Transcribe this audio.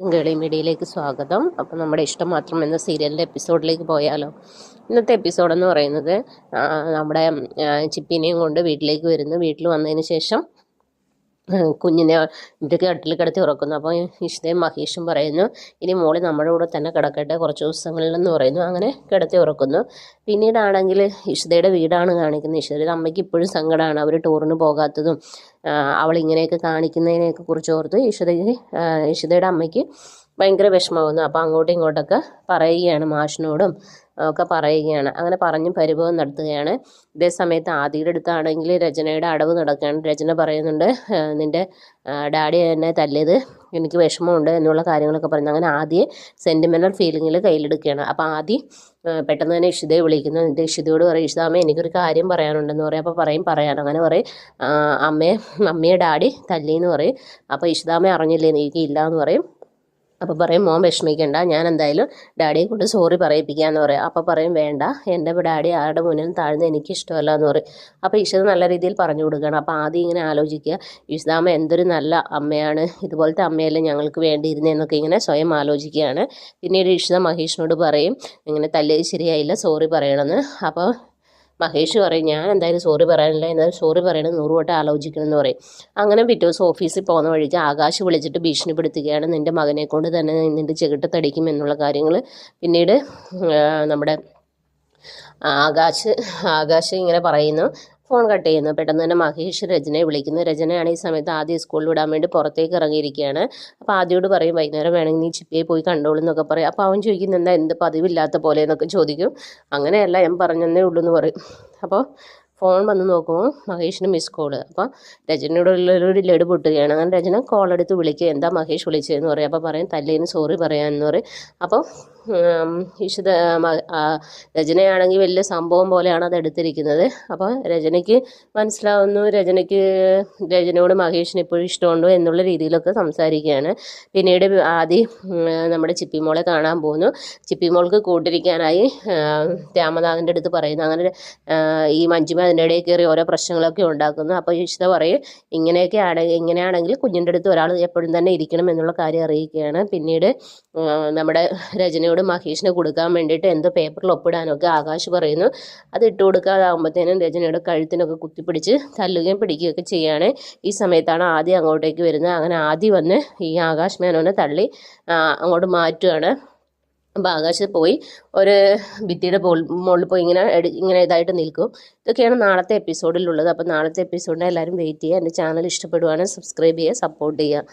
Gully മീഡിയയിലേക്ക് സ്വാഗതം. അപ്പം നമ്മുടെ ഇഷ്ടം മാത്രം എന്ന സീരിയലിന്റെ എപ്പിസോഡിലേക്ക് പോയാലോ. ഇന്നത്തെ എപ്പിസോഡ് എന്ന് പറയുന്നത് നമ്മുടെ ചിപ്പിനെയും കൊണ്ട് വീട്ടിലേക്ക് വരുന്നു. വീട്ടിൽ വന്നതിന് ശേഷം കുഞ്ഞിനെ ഇത് കട്ടിൽ കിടത്തി ഉറക്കുന്നു. അപ്പോൾ ഇഷ്ടയും മഹേഷും പറയുന്നു ഇനി മോളി നമ്മുടെ കൂടെ തന്നെ കിടക്കട്ടെ കുറച്ച് ദിവസങ്ങളിലെന്ന് പറയുന്നു. അങ്ങനെ കിടത്തി ഉറക്കുന്നു. പിന്നീടാണെങ്കിൽ ഇഷ്ടയുടെ വീടാണ് കാണിക്കുന്നത്. ഇഷ്ടയുടെ അമ്മയ്ക്ക് ഇപ്പോഴും സങ്കടമാണ്. അവർ ടൂറിന് പോകാത്തതും അവൾ ഇങ്ങനെയൊക്കെ കാണിക്കുന്നതിനെയൊക്കെ കുറിച്ച് ഓർത്ത് ഇഷിതയ്ക്ക് ആ, അമ്മയ്ക്ക് ഭയങ്കര വിഷമമാകുന്നു അപ്പോൾ അങ്ങോട്ടും ഇങ്ങോട്ടൊക്കെ പറയുകയാണ് മാഷിനോടും. ഒക്കെ പറയുകയാണ്. അങ്ങനെ പറഞ്ഞ് പരിഭവം നടത്തുകയാണ്. ഇതേ സമയത്ത് ആദിയുടെ അടുത്താണെങ്കിൽ രചനയുടെ അടവ് നടക്കുകയാണ് രചന പറയുന്നുണ്ട്. "ആ, നിന്റെ ഡാഡി എന്നെ തല്ലിയത് എനിക്ക് വിഷമമുണ്ട് എന്നുള്ള കാര്യങ്ങളൊക്കെ പറഞ്ഞു അങ്ങനെ ആദ്യം സെന്റിമെന്റൽ ഫീലിങ്ങിൽ കയ്യിലെടുക്കുകയാണ്. അപ്പോൾ ആദ്യം പെട്ടെന്ന് തന്നെ ഇഷിതയെ വിളിക്കുന്നു. എന്നിട്ട് ഇഷിതയോട് പറയും ഇഷിതാമ്മ എനിക്കൊരു കാര്യം പറയാനുണ്ടെന്ന് പറയും. അപ്പോൾ പറയും പറയാൻ അങ്ങനെ പറയും "ആ, അമ്മയെ അമ്മയെ ഡാഡി തല്ലിയെന്ന് പറയും. അപ്പോൾ ഇഷിതാമ്മ അറിഞ്ഞില്ലേ? എനിക്ക് ഇല്ല എന്ന് പറയും. അപ്പോൾ പറയും മോൻ വിഷമിക്കണ്ട ഞാൻ എന്തായാലും ഡാഡിയെ കൊണ്ട് സോറി പറയിപ്പിക്കാമെന്ന് പറയും. അപ്പോൾ പറയും വേണ്ട എന്റെ ഡാഡി ആരുടെ മുന്നിൽ താഴ്ന്ന് എനിക്ക് ഇഷ്ടമല്ല എന്ന് പറയും. അപ്പോൾ ഇഷിത നല്ല രീതിയിൽ പറഞ്ഞു കൊടുക്കണം അപ്പോൾ ആദ്യം ഇങ്ങനെ ആലോചിക്കുക ഇഷിതാമ്മ എന്തൊരു നല്ല അമ്മയാണ്. ഇതുപോലത്തെ അമ്മയല്ലേ ഞങ്ങൾക്ക് വേണ്ടിയിരുന്നതെന്നൊക്കെ ഇങ്ങനെ സ്വയം ആലോചിക്കുകയാണ്. പിന്നീട് ഇഷിത മഹേഷിനോട് പറയും ഇങ്ങനെ തല്ലിയത് ശരിയായില്ല സോറി പറയണമെന്ന്. അപ്പോൾ മഹേഷ് പറയും ഞാൻ എന്തായാലും സോറി പറയാനില്ല. എന്നാലും സോറി പറയണം. നൂറ് വട്ടം ആലോചിക്കണം എന്ന് പറയും. അങ്ങനെ പിറ്റേ ദിവസം ഓഫീസിൽ പോകുന്ന വഴിക്ക് ആകാശ് വിളിച്ചിട്ട് ഭീഷണിപ്പെടുത്തുകയാണ്. നിന്റെ മകനെ കൊണ്ട് തന്നെ നിന്റെ ചെകിട്ടത്തടിക്കും എന്നുള്ള കാര്യങ്ങൾ പിന്നീട് നമ്മുടെ ആകാശ് ആകാശ് ഇങ്ങനെ പറയുന്നു. ഫോൺ കട്ട് ചെയ്യുന്നു. പെട്ടെന്ന് തന്നെ മഹേഷ് രചനയെ വിളിക്കുന്നു. രചനയാണ് ഈ സമയത്ത് ആദ്യം സ്കൂളിൽ വിടാൻ വേണ്ടി പുറത്തേക്ക് ഇറങ്ങിയിരിക്കുകയാണ്. അപ്പോൾ ആദ്യോട് പറയും വൈകുന്നേരം വേണമെങ്കിൽ നീ ചിപ്പിയെ പോയി കണ്ടോളൂ എന്നൊക്കെ പറയും. അപ്പോൾ അവൻ ചോദിക്കുന്നു എന്താ എന്ത് പതിവില്ലാത്ത പോലെ എന്നൊക്കെ ചോദിക്കും. അങ്ങനെയല്ല ഞാൻ പറഞ്ഞതേ ഉള്ളൂ എന്ന് പറയും. അപ്പോൾ ഫോൺ വന്ന് നോക്കുമ്പോൾ മഹേഷിന് മിസ് കോൾ രജനയുടെ ഒരു ലഡ് പൊട്ടുകയാണ്. അങ്ങനെ രജന കോൾ എടുത്ത് വിളിക്കുക എന്താ മഹേഷ് വിളിച്ചതെന്ന് പറയും. അപ്പോൾ പറയും തല്ലേന്ന് സോറി പറയാമെന്ന് പറയും. അപ്പോൾ ഇഷിത രചനയാണെങ്കിൽ വലിയ സംഭവം പോലെയാണ് അത് എടുത്തിരിക്കുന്നത്. അപ്പോൾ രചനയ്ക്ക് മനസ്സിലാവുന്നു. രചനയ്ക്ക് രചനയോട് മഹേഷിന് ഇപ്പോഴും ഇഷ്ടമുണ്ടോ എന്നുള്ള രീതിയിലൊക്കെ സംസാരിക്കുകയാണ്. പിന്നീട് ആദ്യം നമ്മുടെ ചിപ്പിമോളെ കാണാൻ പോകുന്നു. ചിപ്പിമോൾക്ക് കൂട്ടിരിക്കാനായി രാമനാഥന്റെ അടുത്ത് പറയുന്നു. അങ്ങനെ ഈ മഞ്ജുമ അതിന്റെ ഇടയിൽ കയറി ഓരോ പ്രശ്നങ്ങളൊക്കെ ഉണ്ടാക്കുന്നു. അപ്പോൾ ഇഷിത പറയും ഇങ്ങനെയൊക്കെ ആണെങ്കിൽ ഇങ്ങനെയാണെങ്കിൽ കുഞ്ഞിന്റെ അടുത്ത് ഒരാൾ എപ്പോഴും തന്നെ ഇരിക്കണം എന്നുള്ള കാര്യം അറിയിക്കുകയാണ്. പിന്നീട് നമ്മുടെ രചനയോട് മഹേഷിന് കൊടുക്കാൻ വേണ്ടിയിട്ട് എന്തോ പേപ്പറിൽ ഒപ്പിടാനൊക്കെ ആകാശ് പറയുന്നു. അത് ഇട്ട് കൊടുക്കാതാകുമ്പോഴത്തേനും രചനയുടെ കഴുത്തിനൊക്കെ കുത്തിപ്പിടിച്ച് തല്ലുകയും പിടിക്കുകയൊക്കെ ചെയ്യുകയാണ്. ഈ സമയത്താണ് ആദ്യം അങ്ങോട്ടേക്ക് വരുന്നത്. അങ്ങനെ ആദ്യം വന്ന് ഈ ആകാശ് മേനോനെ തള്ളി അങ്ങോട്ട് മാറ്റുകയാണ്. അപ്പോൾ ആകാശത്ത് പോയി ഒരു ഭിത്തിയുടെ പോൾ മുകളിൽ പോയി ഇങ്ങനെ ഇങ്ങനെ ഇതായിട്ട് നിൽക്കും. ഇതൊക്കെയാണ് നാളത്തെ എപ്പിസോഡിലുള്ളത് അപ്പോൾ നാളത്തെ എപ്പിസോഡിനെ എല്ലാവരും വെയിറ്റ് ചെയ്യുക. എന്റെ ചാനൽ ഇഷ്ടപ്പെടുവാണെങ്കിൽ സബ്സ്ക്രൈബ് ചെയ്യുക സപ്പോർട്ട് ചെയ്യുക.